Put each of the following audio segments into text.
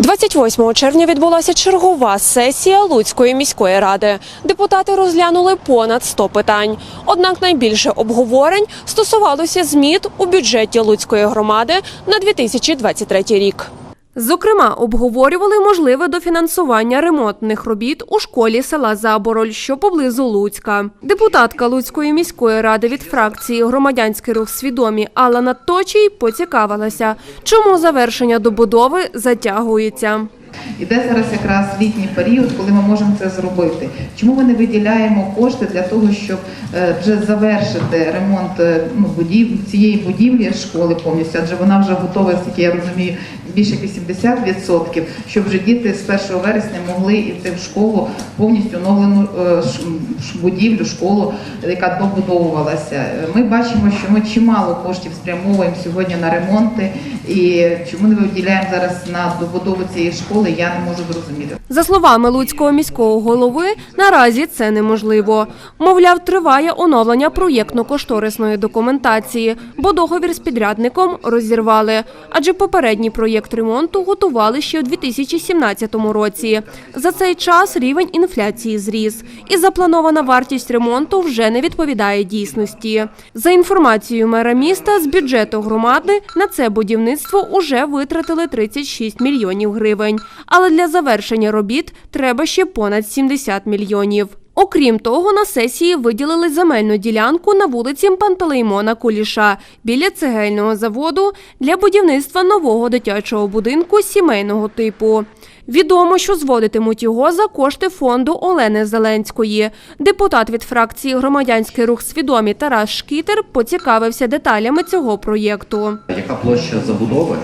28 червня відбулася чергова сесія Луцької міської ради. Депутати розглянули понад 100 питань. Однак найбільше обговорень стосувалося зміт у бюджеті Луцької громади на 2023 рік. Зокрема, обговорювали можливе дофінансування ремонтних робіт у школі села Забороль, що поблизу Луцька. Депутатка Луцької міської ради від фракції Громадянський рух свідомі Алла Точій поцікавилася, чому завершення добудови затягується. Іде зараз якраз літній період, коли ми можемо це зробити. Чому ми не виділяємо кошти для того, щоб е, вже завершити ремонт е, ну, цієї будівлі школи повністю? Адже вона вже готова, наскільки я розумію, більше як 80%, щоб вже діти з 1 вересня могли йти в школу повністю оновлену е, будівлю, школу, яка добудовувалася. Ми бачимо, що ми чимало коштів спрямовуємо сьогодні на ремонти, і чому не виділяємо зараз на добудову цієї школи, я не можу зрозуміти. За словами Луцького міського голови, наразі це неможливо. Мовляв, триває оновлення проєктно-кошторисної документації, бо договір з підрядником розірвали. Адже попередній проєкт ремонту готували ще у 2017 році. За цей час рівень інфляції зріс, і запланована вартість ремонту вже не відповідає дійсності. За інформацією мера міста, з бюджету громади на це будівництво уже витратили 36 мільйонів гривень. Але для завершення робіт треба ще понад 70 мільйонів. Окрім того, на сесії виділили земельну ділянку на вулиці Пантелеймона Куліша біля цегельного заводу для будівництва нового дитячого будинку сімейного типу. Відомо, що зводитимуть його за кошти фонду Олени Зеленської. Депутат від фракції Громадянський рух свідомі Тарас Шкітер поцікавився деталями цього проєкту. Яка площа забудови?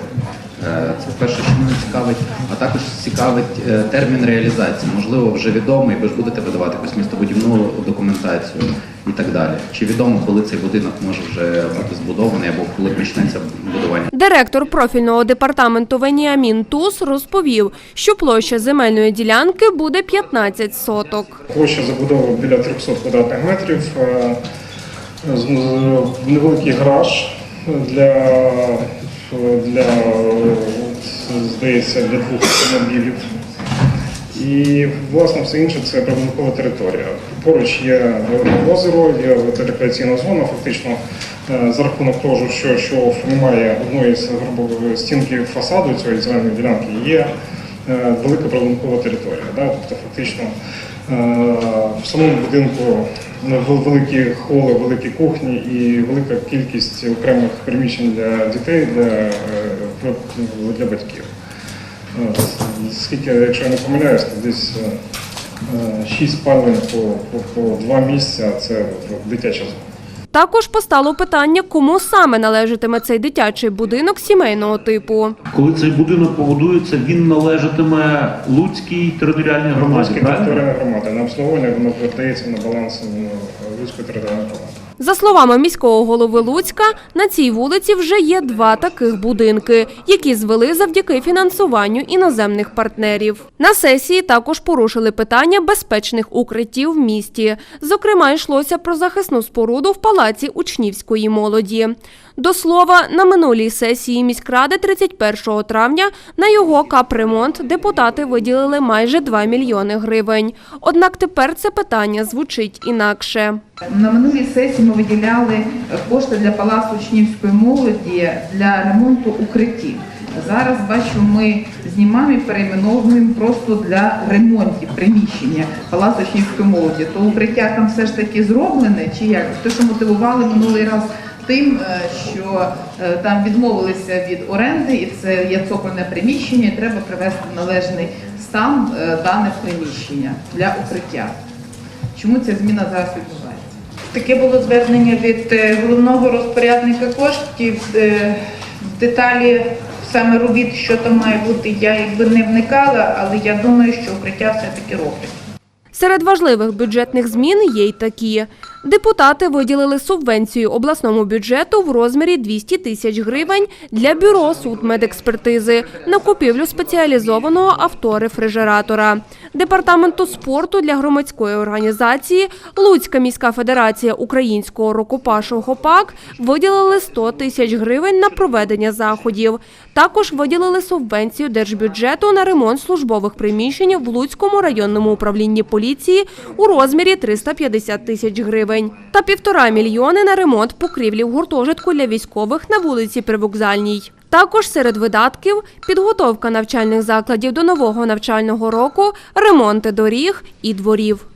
Е, Це перше, що мене цікавить, а також цікавить е, термін реалізації. Можливо, вже відомий, ви ж будете видавати якусь містобудівну документацію і так далі. Чи відомо, коли цей будинок може вже бути збудований або коли почнеться будування? Директор профільного департаменту Веніамін Тус розповів, що площа земельної ділянки буде 15 соток. Площа забудови біля 300 квадратних метрів, е, невеликий гараж для, для здається, для двох автомобілів. І власне все інше це прибудинкова територія. Поруч є озеро, є рекреаційна зона. Фактично е, за рахунок того, що, що немає одної з грубо стінки фасаду цієї земельної ділянки, є е, велика прибудинкова територія. Да? Тобто фактично е, в самому будинку великі холи, великі кухні і велика кількість окремих приміщень для дітей, для, е, для батьків. Скільки, якщо я не помиляюсь, то десь е, е, шість спалень по, по, по два місця це дитяча зона. Також постало питання, кому саме належатиме цей дитячий будинок сімейного типу. Коли цей будинок побудується, він належатиме Луцькій територіальній громаді. Луцькій територіальній громаді. На обслуговування воно передається на баланс ну, Луцької територіальної громади. За словами міського голови Луцька, на цій вулиці вже є два таких будинки, які звели завдяки фінансуванню іноземних партнерів. На сесії також порушили питання безпечних укриттів в місті. Зокрема, йшлося про захисну споруду в палаці учнівської молоді. До слова, на минулій сесії міськради 31 травня на його капремонт депутати виділили майже 2 мільйони гривень. Однак тепер це питання звучить інакше. На минулій сесії ми виділяли кошти для палацу учнівської молоді для ремонту укриттів. Зараз бачу, ми знімаємо і перейменовуємо просто для ремонтів приміщення палацу учнівської молоді. То укриття там все ж таки зроблене, чи як? Те, що мотивували минулий раз тим, е, що е, там відмовилися від оренди, і це є цокольне приміщення, і треба привести в належний стан е, дане приміщення для укриття. Чому ця зміна зараз відбувається? Таке було звернення від е, головного розпорядника коштів. Е, деталі саме робіт, що там має бути, я якби не вникала, але я думаю, що укриття все-таки роблять. Серед важливих бюджетних змін є й такі. Депутати виділили субвенцію обласному бюджету в розмірі 200 тисяч гривень для бюро судмедекспертизи на купівлю спеціалізованого авторефрижератора. департаменту спорту для громадської організації Луцька міська федерація українського рукопашу ГОПАК виділили 100 тисяч гривень на проведення заходів. Також виділили субвенцію держбюджету на ремонт службових приміщень в Луцькому районному управлінні поліції у розмірі 350 тисяч гривень та півтора мільйони на ремонт покрівлі в гуртожитку для військових на вулиці Привокзальній. Також серед видатків підготовка навчальних закладів до нового навчального року, ремонти доріг і дворів.